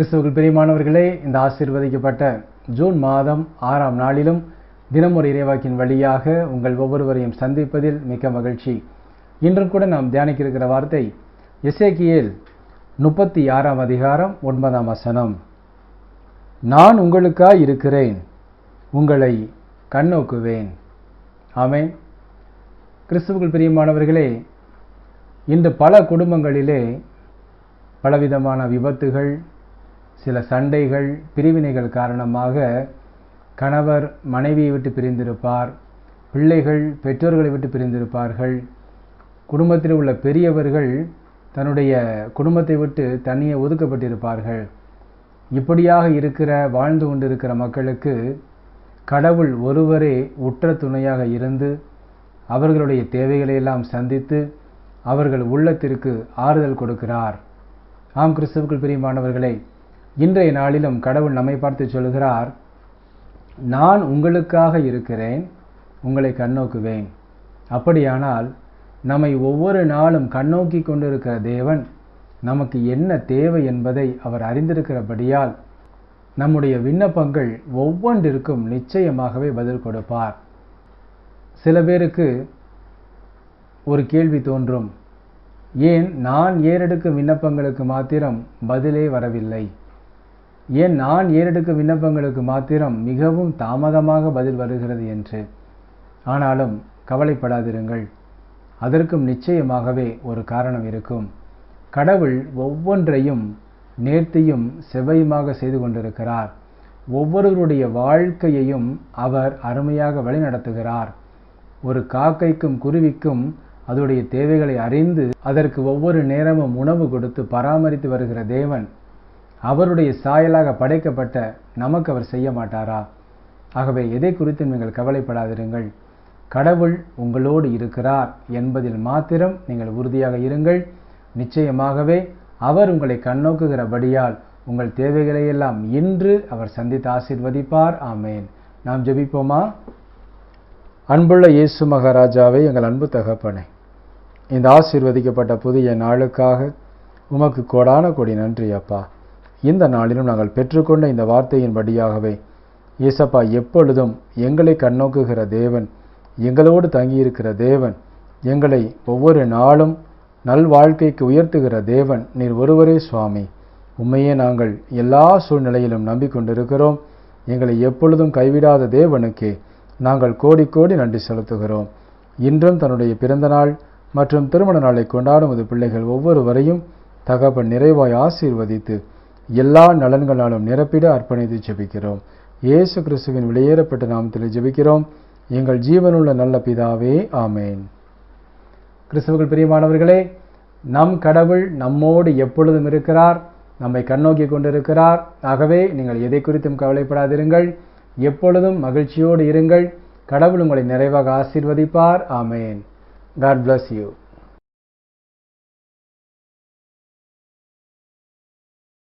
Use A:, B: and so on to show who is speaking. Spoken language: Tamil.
A: கிறிஸ்துவுக்குள் பெரியமானவர்களே இந்த ஆசீர்வதிக்கப்பட்ட ஜூன் மாதம் ஆறாம் நாளிலும் தினமொரு இறைவாக்கின் வழியாக உங்கள் ஒவ்வொருவரையும் சந்திப்பதில் மிக்க மகிழ்ச்சி. இன்றும் கூட நாம் தியானிக்க இருக்கிற வார்த்தை எசேக்கியேல் முப்பத்தி ஆறாம் அதிகாரம் ஒன்பதாம் வசனம். நான் உங்களுக்காக இருக்கிறேன் உங்களை கண்ணோக்குவேன். ஆமே கிறிஸ்துவுக்குள் பிரியமானவர்களே இன்று பல குடும்பங்களிலே பலவிதமான விபத்துகள் சில சண்டைகள் பிரிவினைகள் காரணமாக கணவர் மனைவியை விட்டு பிரிந்திருப்பார் பிள்ளைகள் பெற்றோர்களை விட்டு பிரிந்திருப்பார்கள். குடும்பத்தில் உள்ள பெரியவர்கள் தன்னுடைய குடும்பத்தை விட்டு தனியே ஒதுக்கப்பட்டிருப்பார்கள். இப்படியாக இருக்கிற வாழ்ந்து கொண்டிருக்கிற மக்களுக்கு கடவுள் ஒருவரே உற்ற துணையாக இருந்து அவர்களுடைய தேவைகளை எல்லாம் சந்தித்து அவர்கள் உள்ளத்திற்கு ஆறுதல் கொடுக்கிறார். ஆம் கிறிஸ்துவுக்குள் பிரியமானவர்களே இன்றைய நாளிலும் கடவுள் நம்மை பார்த்து சொல்கிறார் நான் உங்களுக்காக இருக்கிறேன் உங்களை கண்ணோக்குவேன். அப்படியானால் நம்மை ஒவ்வொரு நாளும் கண்ணோக்கி கொண்டிருக்கிற தேவன் நமக்கு என்ன தேவை என்பதை அவர் அறிந்திருக்கிறபடியால் நம்முடைய விண்ணப்பங்கள் ஒவ்வொன்றிற்கும் நிச்சயமாகவே பதில் கொடுப்பார். சில பேருக்கு ஒரு கேள்வி தோன்றும் ஏன் நான் ஏறெடுக்கும் விண்ணப்பங்களுக்கு மாத்திரம் பதிலே வரவில்லை? ஏன் நான் ஏறெடுக்கும் விண்ணப்பங்களுக்கு மாத்திரம் மிகவும் தாமதமாக பதில் வருகிறது என்று? ஆனாலும் கவலைப்படாதிருங்கள். அதற்கும் நிச்சயமாகவே ஒரு காரணம் இருக்கும். கடவுள் ஒவ்வொன்றையும் நேர்த்தியும் செவ்வையுமாக செய்து கொண்டிருக்கிறார். ஒவ்வொருவருடைய வாழ்க்கையையும் அவர் அருமையாக வழிநடத்துகிறார். ஒரு காக்கைக்கும் குருவிக்கும் அதனுடைய தேவைகளை அறிந்து அதற்கு ஒவ்வொரு நேரமும் உணவு கொடுத்து பராமரித்து வருகிற தேவன் அவருடைய சாயலாக படைக்கப்பட்ட நமக்கு அவர் செய்ய மாட்டாரா? ஆகவே எதை குறித்து நீங்கள் கவலைப்படாதிருங்கள். கடவுள் உங்களோடு இருக்கிறார் என்பதில் மாத்திரம் நீங்கள் உறுதியாக இருங்கள். நிச்சயமாகவே அவர் உங்களை கண்ணோக்குகிறபடியால் உங்கள் தேவைகளையெல்லாம் இன்று அவர் சந்தித்து ஆசிர்வதிப்பார். ஆமேன். நாம் ஜெபிப்போமா? அன்புள்ள இயேசு மகாராஜாவே எங்கள் அன்பு தகப்பனே இந்த ஆசீர்வதிக்கப்பட்ட புதிய நாளுக்காக உமக்கு கோடான கொடி நன்றி அப்பா. இந்த நாளிலும் நாங்கள் பெற்றுக்கொண்ட இந்த வார்த்தையின்படியாகவே இயேசப்பா எப்பொழுதும் எங்களை கண்ணோக்குகிற தேவன் எங்களோடு தங்கியிருக்கிற தேவன் எங்களை ஒவ்வொரு நாளும் நல் வாழ்க்கைக்கு உயர்த்துகிற தேவன் நீர் ஒருவரே சுவாமி. உண்மையே நாங்கள் எல்லா சூழ்நிலையிலும் நம்பிக்கொண்டிருக்கிறோம். எங்களை எப்பொழுதும் கைவிடாத தேவனுக்கே நாங்கள் கோடி கோடி நன்றி செலுத்துகிறோம். இன்றும் தன்னுடைய பிறந்த நாள் மற்றும் திருமண நாளை கொண்டாடும் அது பிள்ளைகள் ஒவ்வொருவரையும் தகப்பன் நிறைவாய் ஆசீர்வதித்து எல்லா நலன்களாலும் நிரப்பிட அர்ப்பணித்து ஜெபிக்கிறோம். இயேசு கிறிஸ்துவின் வெளியேறப்பட்ட நாமத்தில் ஜெபிக்கிறோம். எங்கள் ஜீவனுள்ள நல்ல பிதாவே ஆமேன். கிறிஸ்துவர்கள் பிரியமானவர்களே நம் கடவுள் நம்மோடு எப்பொழுதும் இருக்கிறார் நம்மை கண்ணோக்கி கொண்டிருக்கிறார். ஆகவே நீங்கள் எதை குறித்தும் கவலைப்படாதிருங்கள். எப்பொழுதும் மகிழ்ச்சியோடு இருங்கள். கடவுள் உங்களை நிறைவாக ஆசீர்வதிப்பார். ஆமேன். God bless you